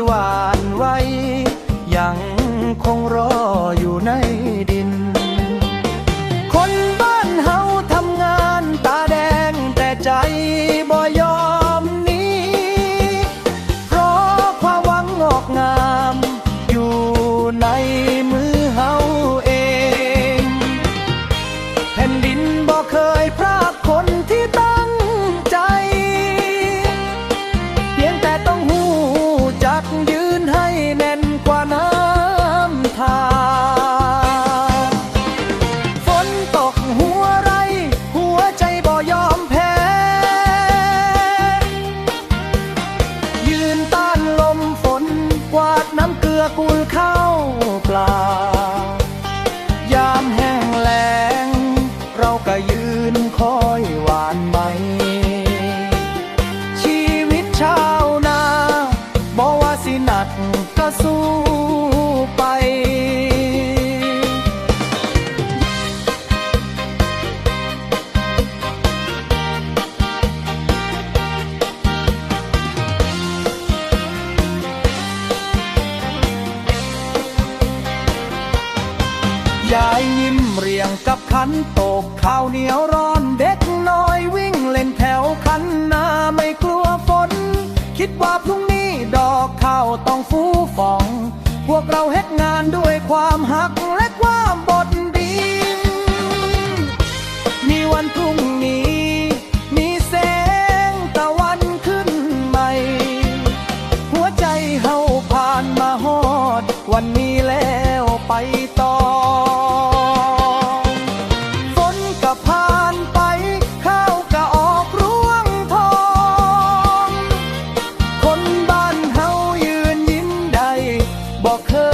why เกลือกูลเข้าปลา ยายยิ้มเรียงกับขันโตกข้าวเหนียวร้อนเด็กน้อยวิ่งเล่นแถวคันนาไม่กลัวฝน คิดว่าพรุ่งนี้ดอกข้าวต้องฟูฟอง พวกเราเฮ็ดงานด้วยความหักและความบดดีมีวันพรุ่งนี้มีแสงตะวันขึ้นใหม่ หัวใจเฮาผ่านมาฮอด วันนี้ บอกเคย